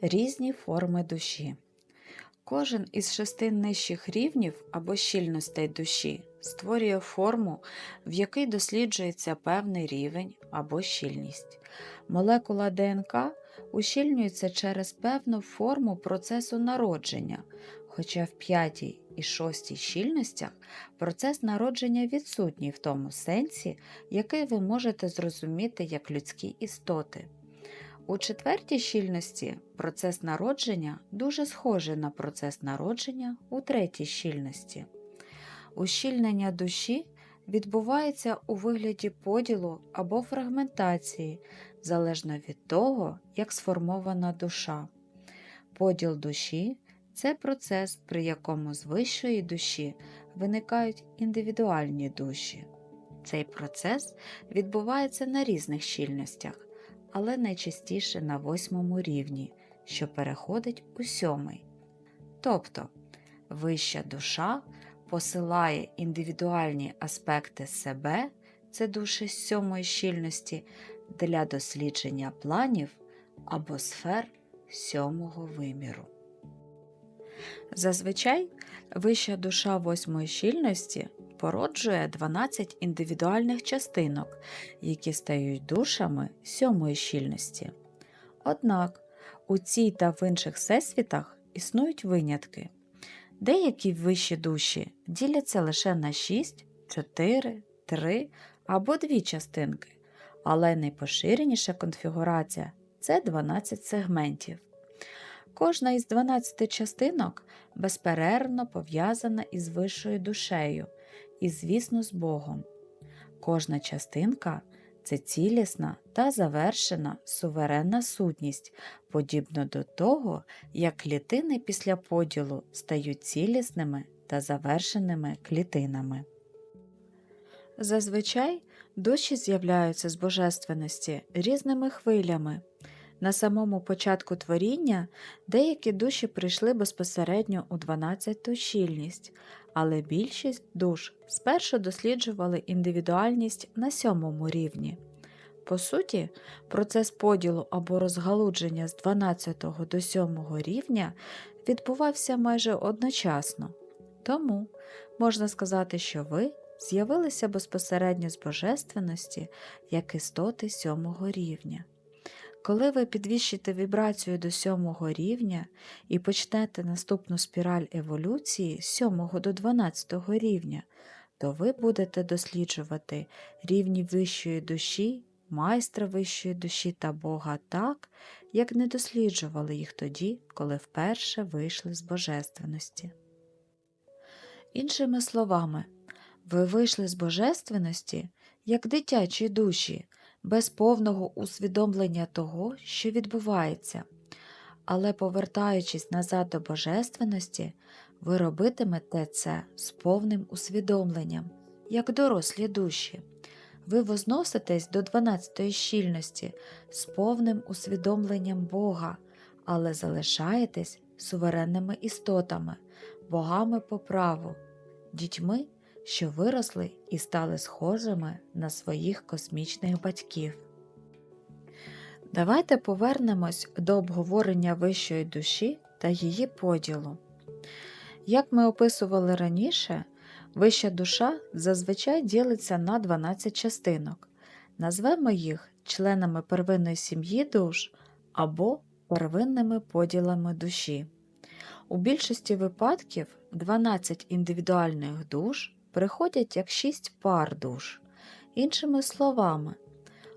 Різні форми душі. Кожен із шести нижчих рівнів або щільностей душі створює форму, в якій досліджується певний рівень або щільність. Молекула ДНК ущільнюється через певну форму процесу народження, хоча в п'ятій і шостій щільностях процес народження відсутній в тому сенсі, який ви можете зрозуміти як людські істоти. У четвертій щільності процес народження дуже схожий на процес народження у третій щільності. Ущільнення душі відбувається у вигляді поділу або фрагментації, залежно від того, як сформована душа. Поділ душі це процес, при якому з вищої душі виникають індивідуальні душі. Цей процес відбувається на різних щільностях але найчастіше на восьмому рівні, що переходить у сьомий. Тобто вища душа посилає індивідуальні аспекти себе, це душі сьомої щільності, для дослідження планів або сфер сьомого виміру. Зазвичай вища душа восьмої щільності породжує 12 індивідуальних частинок, які стають душами сьомої щільності. Однак у цій та в інших всесвітах існують винятки. Деякі вищі душі діляться лише на 6, 4, 3 або 2 частинки, але найпоширеніша конфігурація це 12 сегментів. Кожна із 12 частинок безперервно пов'язана із вищою душею і, звісно, з Богом. Кожна частинка це цілісна та завершена суверенна сутність, подібно до того, як клітини після поділу стають цілісними та завершеними клітинами. Зазвичай душі з'являються з божественності різними хвилями. На самому початку творіння деякі душі прийшли безпосередньо у 12-ту щільність, але більшість душ спершу досліджували індивідуальність на сьомому рівні. По суті, процес поділу або розгалудження з 12 до 7 рівня відбувався майже одночасно. Тому можна сказати, що ви з'явилися безпосередньо з божественності як істоти сьомого рівня. Коли ви підвищите вібрацію до сьомого рівня і почнете наступну спіраль еволюції з 7 до 12 рівня, то ви будете досліджувати рівні вищої душі, майстра вищої душі та Бога так, як не досліджували їх тоді, коли вперше вийшли з божественності. Іншими словами, ви вийшли з божественності як дитячі душі без повного усвідомлення того, що відбувається. Але, повертаючись назад до божественності, ви робитимете це з повним усвідомленням, як дорослі душі. Ви возноситесь до 12-ї щільності з повним усвідомленням Бога, але залишаєтесь суверенними істотами, богами по праву, дітьми що виросли і стали схожими на своїх космічних батьків. Давайте повернемось до обговорення вищої душі та її поділу. Як ми описували раніше, вища душа зазвичай ділиться на 12 частинок. Назвемо їх членами первинної сім'ї душ або первинними поділами душі. У більшості випадків 12 індивідуальних душ приходять як шість пар душ. Іншими словами,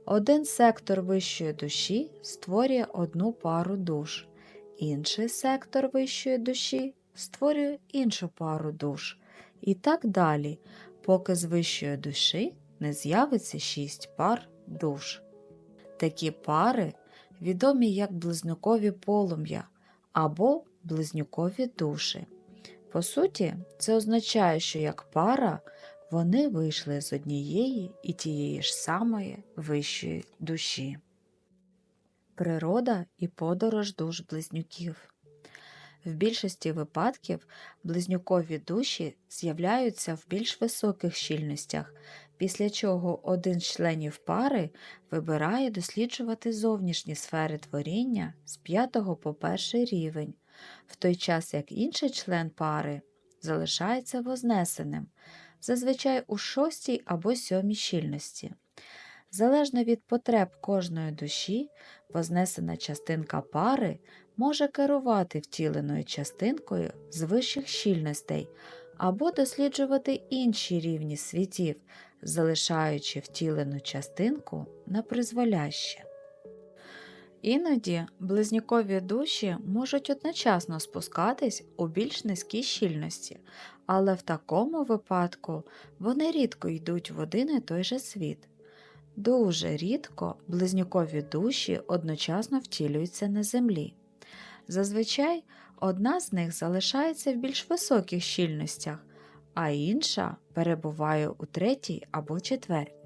один сектор вищої душі створює одну пару душ, інший сектор вищої душі створює іншу пару душ. І так далі, поки з вищої душі не з'явиться шість пар душ. Такі пари відомі як близнюкові полум'я або близнюкові душі. По суті, це означає, що як пара вони вийшли з однієї і тієї ж самої вищої душі. Природа і подорож душ близнюків. В більшості випадків близнюкові душі з'являються в більш високих щільностях, після чого один з членів пари вибирає досліджувати зовнішні сфери творіння з 5 по 1 рівень, в той час як інший член пари залишається вознесеним, зазвичай у 6 або 7 щільності. Залежно від потреб кожної душі, вознесена частинка пари може керувати втіленою частинкою з вищих щільностей або досліджувати інші рівні світів, залишаючи втілену частинку на призволяще. Іноді близнюкові душі можуть одночасно спускатись у більш низькій щільності, але в такому випадку вони рідко йдуть в один і той же світ. Дуже рідко близнюкові душі одночасно втілюються на землі. Зазвичай одна з них залишається в більш високих щільностях, а інша перебуває у третій або четвертій.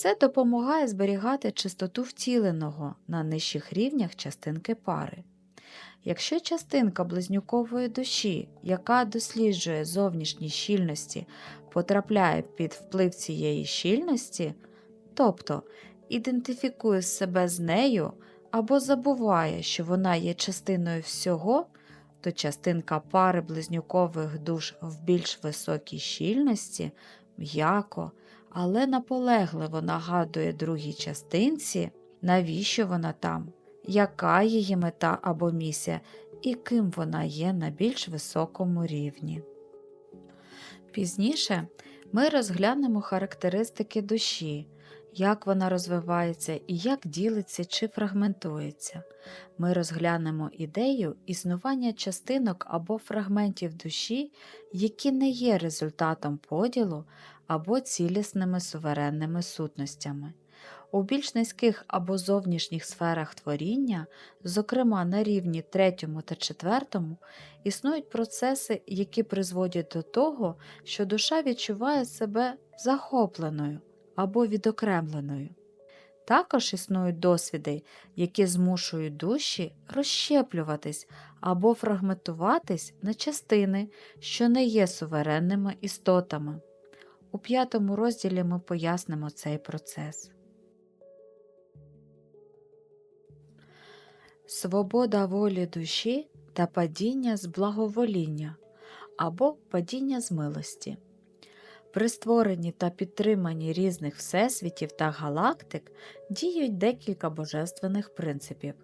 Це допомагає зберігати чистоту втіленого на нижчих рівнях частинки пари. Якщо частинка близнюкової душі, яка досліджує зовнішні щільності, потрапляє під вплив цієї щільності, тобто ідентифікує себе з нею або забуває, що вона є частиною всього, то частинка пари близнюкових душ в більш високій щільності м'яко, але наполегливо нагадує другій частинці, навіщо вона там, яка її мета або місія, і ким вона є на більш високому рівні. Пізніше ми розглянемо характеристики душі, як вона розвивається і як ділиться чи фрагментується. Ми розглянемо ідею існування частинок або фрагментів душі, які не є результатом поділу або цілісними суверенними сутностями. У більш низьких або зовнішніх сферах творіння, зокрема на рівні 3 та 4, існують процеси, які призводять до того, що душа відчуває себе захопленою або відокремленою. Також існують досвіди, які змушують душі розщеплюватись або фрагментуватись на частини, що не є суверенними істотами. У п'ятому розділі ми пояснимо цей процес. Свобода волі душі та падіння з благовоління або падіння з милості. При створенні та підтриманні різних всесвітів та галактик діють декілька божественних принципів.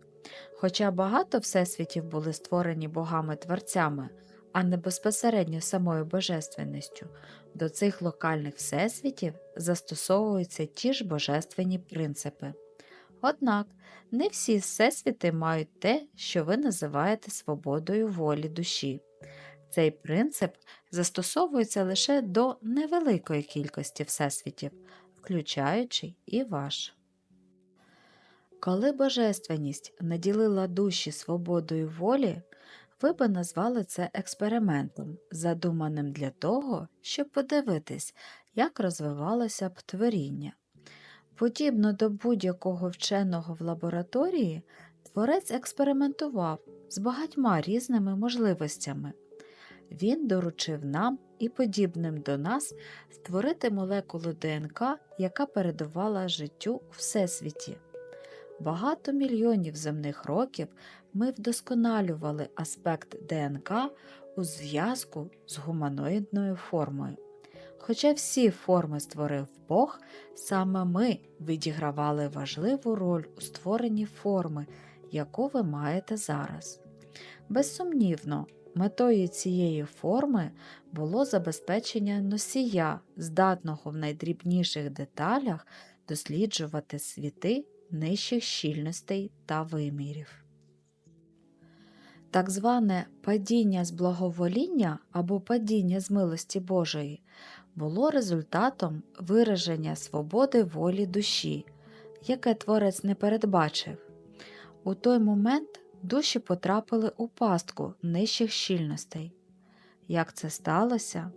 Хоча багато всесвітів були створені богами-творцями, а не безпосередньо самою божественністю, до цих локальних всесвітів застосовуються ті ж божественні принципи. Однак не всі всесвіти мають те, що ви називаєте свободою волі душі. Цей принцип застосовується лише до невеликої кількості всесвітів, включаючи і ваш. Коли божественність наділила душі свободою волі, ви би назвали це експериментом, задуманим для того, щоб подивитись, як розвивалося б творіння. Подібно до будь-якого вченого в лабораторії, творець експериментував з багатьма різними можливостями. Він доручив нам і подібним до нас створити молекулу ДНК, яка передавала життю у Всесвіті. Багато мільйонів земних років ми вдосконалювали аспект ДНК у зв'язку з гуманоїдною формою. Хоча всі форми створив Бог, саме ми відігравали важливу роль у створенні форми, яку ви маєте зараз. Безсумнівно, метою цієї форми було забезпечення носія, здатного в найдрібніших деталях досліджувати світи нижчих щільностей та вимірів. Так зване падіння з благовоління або падіння з милості Божої було результатом вираження свободи волі душі, яке творець не передбачив. У той момент душі потрапили у пастку нижчих щільностей. Як це сталося?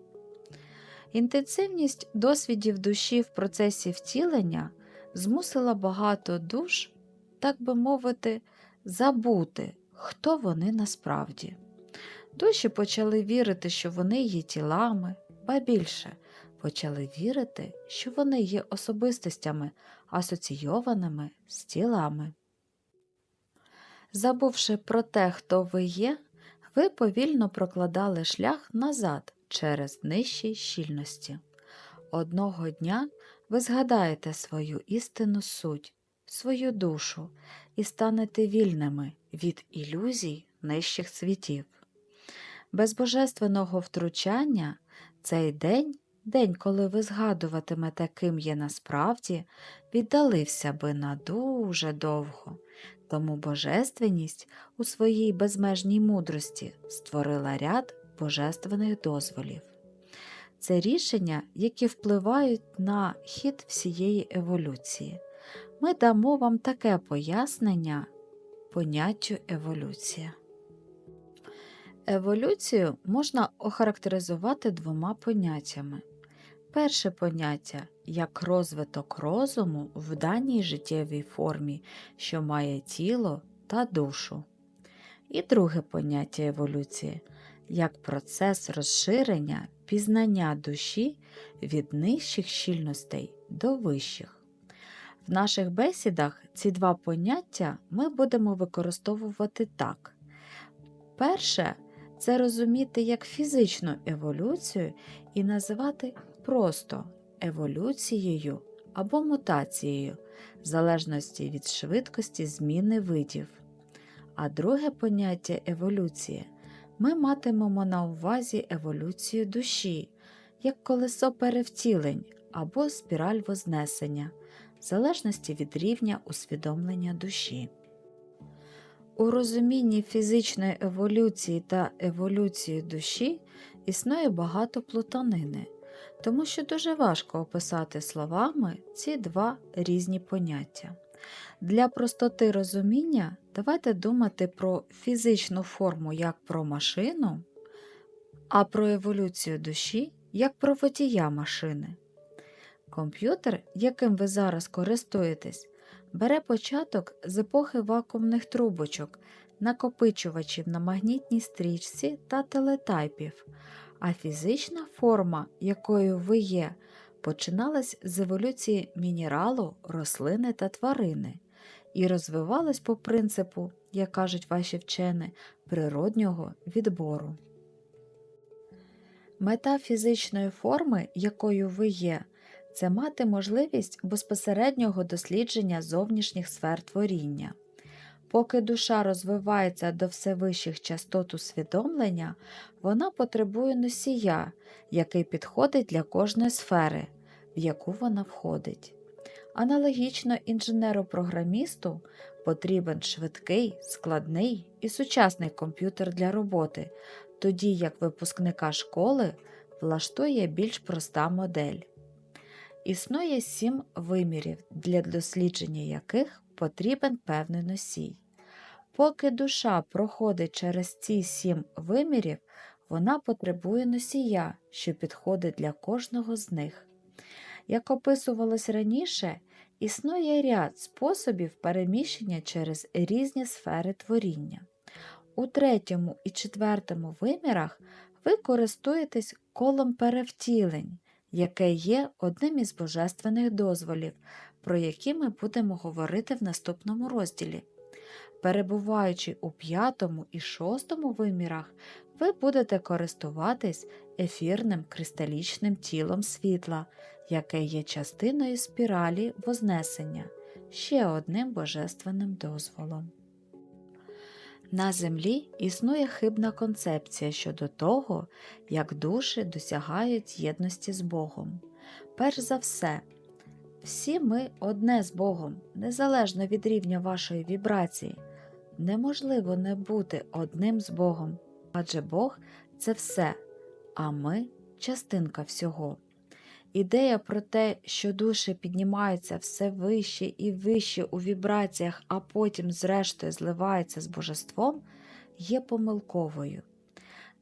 Інтенсивність досвідів душі в процесі втілення змусила багато душ, так би мовити, забути, хто вони насправді. Душі почали вірити, що вони є тілами, ба більше, почали вірити, що вони є особистостями, асоційованими з тілами. Забувши про те, хто ви є, ви повільно прокладали шлях назад через нижчі щільності. Одного дня ви згадаєте свою істинну суть, свою душу і станете вільними від ілюзій нижчих світів. Без божественного втручання цей день, день, коли ви згадуватимете, ким є насправді, віддалився би на дуже довго. Тому божественність у своїй безмежній мудрості створила ряд божественних дозволів. Це рішення, які впливають на хід всієї еволюції. Ми дамо вам таке пояснення поняттю еволюція. Еволюцію можна охарактеризувати двома поняттями. Перше поняття як розвиток розуму в даній життєвій формі, що має тіло та душу. І друге поняття еволюції як процес розширення пізнання душі від нижчих щільностей до вищих. В наших бесідах ці два поняття ми будемо використовувати так. Перше це розуміти як фізичну еволюцію і називати просто еволюцією або мутацією, в залежності від швидкості зміни видів. А друге поняття еволюції ми матимемо на увазі еволюцію душі, як колесо перевтілень або спіраль вознесення, в залежності від рівня усвідомлення душі. У розумінні фізичної еволюції та еволюції душі існує багато плутанини, тому що дуже важко описати словами ці два різні поняття. Для простоти розуміння давайте думати про фізичну форму як про машину, а про еволюцію душі як про водія машини. Комп'ютер, яким ви зараз користуєтесь, бере початок з епохи вакуумних трубочок, накопичувачів на магнітній стрічці та телетайпів, а фізична форма, якою ви є, починалась з еволюції мінералу, рослини та тварини і розвивалась по принципу, як кажуть ваші вчені, природнього відбору. Мета фізичної форми, якою ви є, це мати можливість безпосереднього дослідження зовнішніх сфер творіння. Поки душа розвивається до все вищих частот усвідомлення, вона потребує носія, який підходить для кожної сфери, в яку вона входить. Аналогічно інженеру-програмісту потрібен швидкий, складний і сучасний комп'ютер для роботи, тоді як випускника школи влаштує більш проста модель. Існує сім вимірів, для дослідження яких потрібен певний носій. Поки душа проходить через ці сім вимірів, вона потребує носія, що підходить для кожного з них. Як описувалось раніше, існує ряд способів переміщення через різні сфери творіння. У третьому і четвертому вимірах ви користуєтесь колом перевтілень, яке є одним із божественних дозволів, про які ми будемо говорити в наступному розділі. Перебуваючи у п'ятому і шостому вимірах, ви будете користуватись ефірним кристалічним тілом світла, яке є частиною спіралі Вознесення, ще одним божественним дозволом. На землі існує хибна концепція щодо того, як душі досягають єдності з Богом. Перш за все, всі ми одне з Богом, незалежно від рівня вашої вібрації. Неможливо не бути одним з Богом, адже Бог це все, а ми частинка всього. Ідея про те, що душі піднімаються все вище і вище у вібраціях, а потім, зрештою, зливаються з божеством, є помилковою.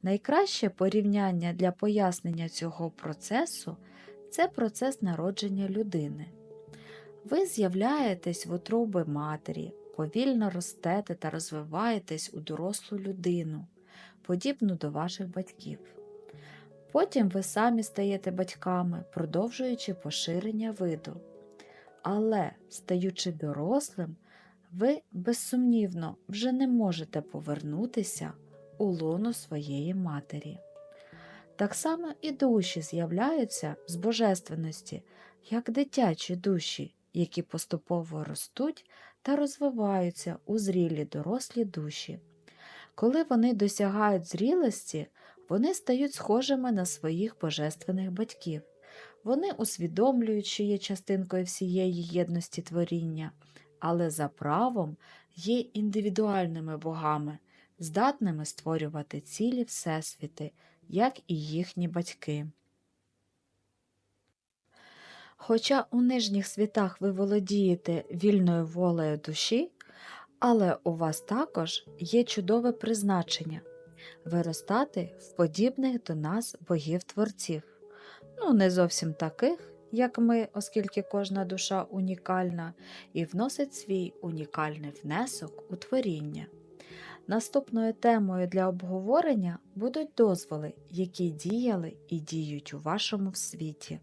Найкраще порівняння для пояснення цього процесу це процес народження людини. Ви з'являєтесь в утроби матері, повільно ростете та розвиваєтесь у дорослу людину, подібну до ваших батьків. Потім ви самі стаєте батьками, продовжуючи поширення виду. Але, стаючи дорослим, ви безсумнівно вже не можете повернутися у лоно своєї матері. Так само і душі з'являються з божественності, як дитячі душі, які поступово ростуть та розвиваються у зрілі дорослі душі. Коли вони досягають зрілості, вони стають схожими на своїх божественних батьків. Вони усвідомлюють, що є частинкою всієї єдності творіння, але за правом є індивідуальними богами, здатними створювати цілі всесвіти, як і їхні батьки. Хоча у нижніх світах ви володієте вільною волею душі, але у вас також є чудове призначення виростати в подібних до нас богів-творців. Ну, не зовсім таких, як ми, оскільки кожна душа унікальна і вносить свій унікальний внесок у творіння. Наступною темою для обговорення будуть дозволи, які діяли і діють у вашому світі.